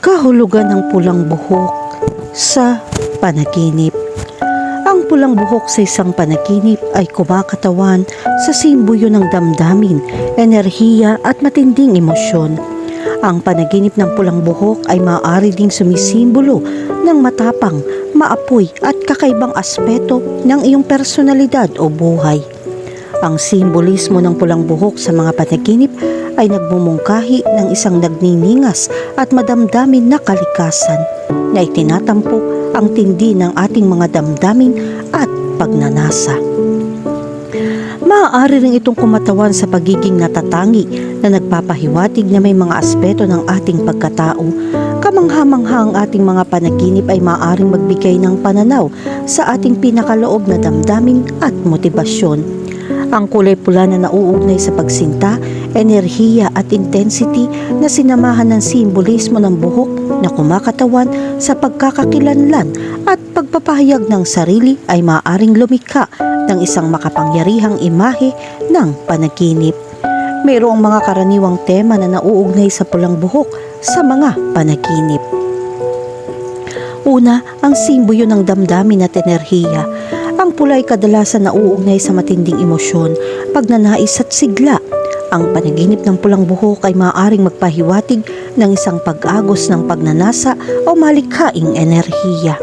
kahulugan ng pulang buhok sa panaginip. Ang pulang buhok sa isang panaginip ay kumakatawan sa simbolyo ng damdamin, enerhiya at matinding emosyon. Ang panaginip ng pulang buhok ay maaari ding sumisimbolo ng matapang, maapoy at kakaibang aspeto ng iyong personalidad o buhay. Ang simbolismo ng pulang buhok sa mga panaginip ay nagmumungkahi ng isang nagniningas at madamdamin na kalikasan na itinatampok ang tindi ng ating mga damdamin at pagnanasa. Maaari rin itong kumatawan sa pagiging natatangi na nagpapahiwatig na may mga aspeto ng ating pagkatao. Kamangha-mangha ang ating mga panaginip ay maaaring magbigay ng pananaw sa ating pinakaloob na damdamin at motibasyon. Ang kulay pula na nauugnay sa pagsinta, enerhiya at intensity na sinamahan ng simbolismo ng buhok na kumakatawan sa pagkakakilanlan at pagpapahayag ng sarili ay maaaring lumikha ng isang makapangyarihang imahe ng panaginip. Mayroong mga karaniwang tema na nauugnay sa pulang buhok sa mga panaginip. Una, ang simbolyo ng damdamin at enerhiya. Ang pula ay kadalasan nauugnay sa matinding emosyon, pagnanais at sigla. Ang panaginip ng pulang buhok ay maaaring magpahiwatig ng isang pag-agos ng pagnanasa o malikhaing enerhiya.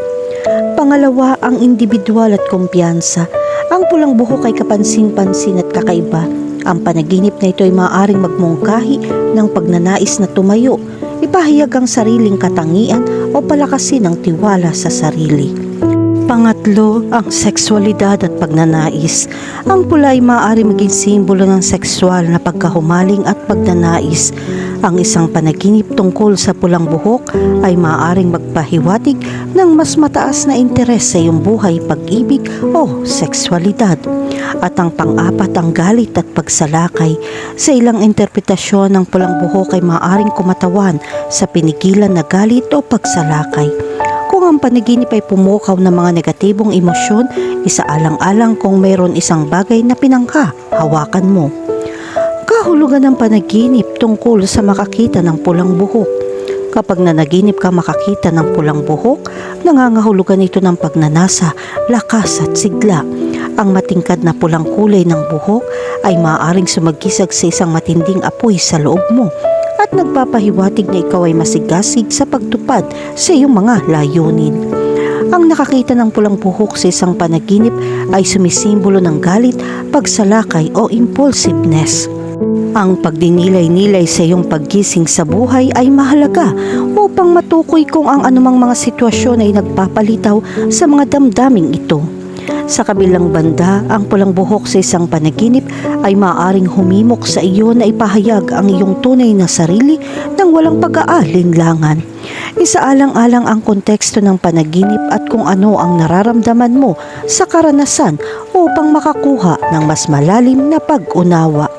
Pangalawa, ang individual at kumpiyansa. Ang pulang buhok ay kapansin-pansin at kakaiba. Ang panaginip na ito ay maaaring magmungkahi ng pagnanais na tumayo, ipahayag ang sariling katangian o palakasin ang tiwala sa sarili. Pangatlo, ang sexualidad at pagnanais. Ang pula ay maaari maging simbolo ng sexual na pagkahumaling at pagnanais. Ang isang panaginip tungkol sa pulang buhok ay maaaring magpahiwatig ng mas mataas na interes sa iyong buhay, pag-ibig o sexualidad. At ang pang-apat ang galit at pagsalakay. Sa ilang interpretasyon ng pulang buhok ay maaaring kumatawan sa pinigilan na galit o pagsalakay. Kung ang panaginip ay pumukaw ng mga negatibong emosyon, isaalang-alang kung mayroon isang bagay na pinangka, hawakan mo. Kahulugan ng panaginip tungkol sa makakita ng pulang buhok. Kapag nanaginip ka makakita ng pulang buhok, nangangahulugan ito ng pagnanasa, lakas at sigla. Ang matingkad na pulang kulay ng buhok ay maaaring sumagisag sa isang matinding apoy sa loob mo at nagpapahiwatig na ikaw ay masigasig sa pagtupad sa iyong mga layunin. Ang nakakita ng pulang buhok sa isang panaginip ay sumisimbolo ng galit, pagsalakay o impulsiveness. Ang pagdinilay-nilay sa iyong paggising sa buhay ay mahalaga upang matukoy kung ang anumang mga sitwasyon ay nagpapalitaw sa mga damdaming ito. Sa kabilang banda, ang pulang buhok sa isang panaginip ay maaaring humimok sa iyo na ipahayag ang iyong tunay na sarili nang walang pag-aalinlangan. Isaalang-alang ang konteksto ng panaginip at kung ano ang nararamdaman mo sa karanasan upang makakuha ng mas malalim na pag-unawa.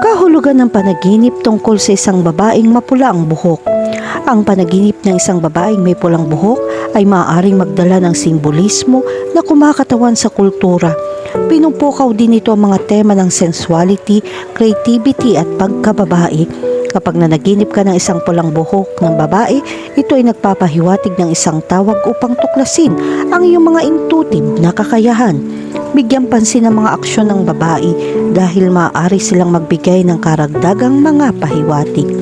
Kahulugan ng panaginip tungkol sa isang babaeng mapula ang buhok. Ang panaginip ng isang babaeng may pulang buhok ay maaaring magdala ng simbolismo na kumakatawan sa kultura. Pinupukaw din ito ang mga tema ng sensuality, creativity at pagkababae. Kapag nanaginip ka ng isang pulang buhok ng babae, ito ay nagpapahiwatig ng isang tawag upang tuklasin ang iyong mga intuitive na kakayahan. Bigyan pansin ang mga aksyon ng babae dahil maaari silang magbigay ng karagdagang mga pahiwatig.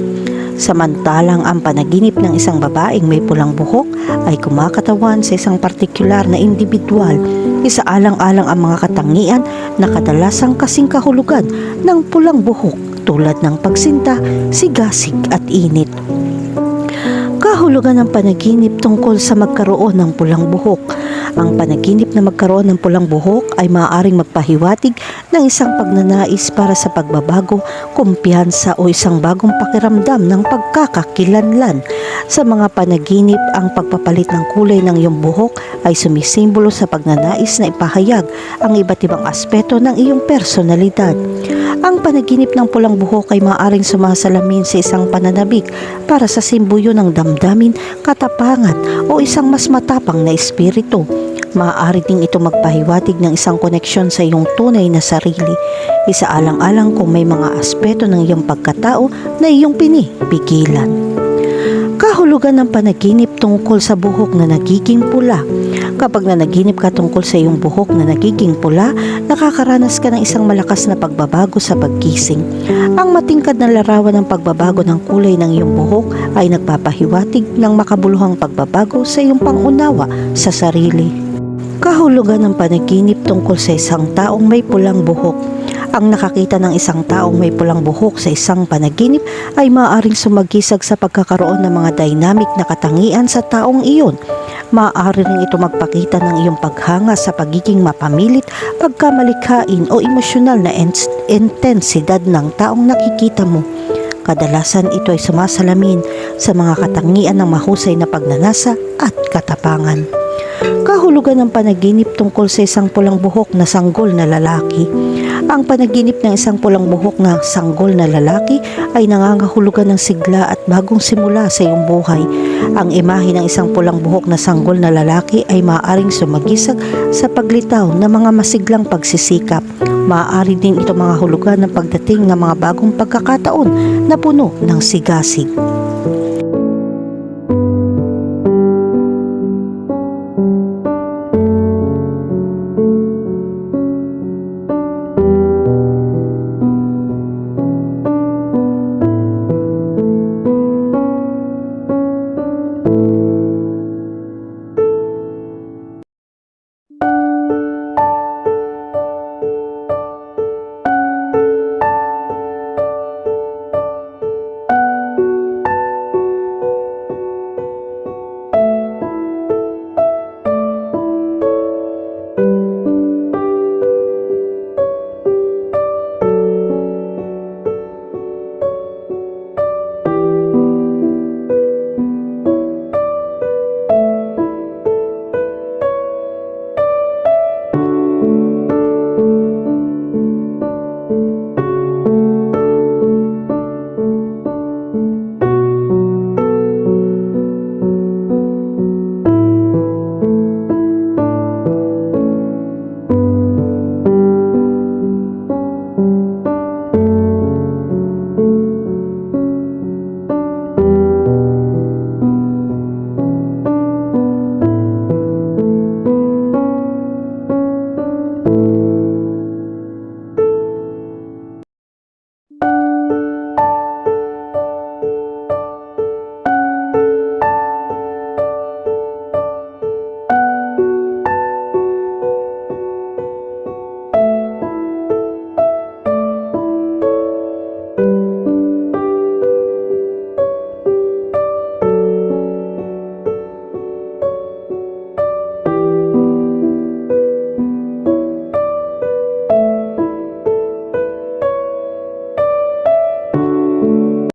Samantalang ang panaginip ng isang babaeng may pulang buhok ay kumakatawan sa isang partikular na individual. Isaalang-alang ang mga katangian na kadalasang kasing kahulugan ng pulang buhok tulad ng pagsinta, sigasig at init. Kahulugan ng panaginip tungkol sa magkaroon ng pulang buhok. Ang panaginip na magkaroon ng pulang buhok ay maaaring magpahiwatig ng isang pagnanais para sa pagbabago, kumpiyansa o isang bagong pakiramdam ng pagkakakilanlan. Sa mga panaginip, ang pagpapalit ng kulay ng iyong buhok ay sumisimbolo sa pagnanais na ipahayag ang iba't ibang aspeto ng iyong personalidad. Ang panaginip ng pulang buhok ay maaaring sumasalamin sa isang pananabik para sa simbuyo ng damdamin, katapangan o isang mas matapang na espiritu. Maaari ding ito magpahiwatig ng isang koneksyon sa iyong tunay na sarili. Isaalang-alang kung may mga aspeto ng iyong pagkatao na iyong pinipigilan. Kahulugan ng panaginip tungkol sa buhok na nagiging pula. Kapag nanaginip ka tungkol sa iyong buhok na nagiging pula, nakakaranas ka ng isang malakas na pagbabago sa pagkising. Ang matingkad na larawan ng pagbabago ng kulay ng iyong buhok ay nagpapahiwatig ng makabuluhang pagbabago sa iyong pangunawa sa sarili. Kahulugan ng panaginip tungkol sa isang taong may pulang buhok. Ang nakakita ng isang taong may pulang buhok sa isang panaginip ay maaaring sumagisag sa pagkakaroon ng mga dynamic na katangian sa taong iyon. Maaari rin ito magpakita ng iyong paghanga sa pagiging mapamilit, pagkamalikhain o emosyonal na intensidad ng taong nakikita mo. Kadalasan ito ay sumasalamin sa mga katangian ng mahusay na pagnanasa at katapangan. Kahulugan ng panaginip tungkol sa isang pulang buhok na sanggol na lalaki. Ang panaginip ng isang pulang buhok na sanggol na lalaki ay nangangahulugan ng sigla at bagong simula sa iyong buhay. Ang imahe ng isang pulang buhok na sanggol na lalaki ay maaaring sumagisag sa paglitaw ng mga masiglang pagsisikap. Maaari din ito mga hulugan ng pagdating ng mga bagong pagkakataon na puno ng sigasig.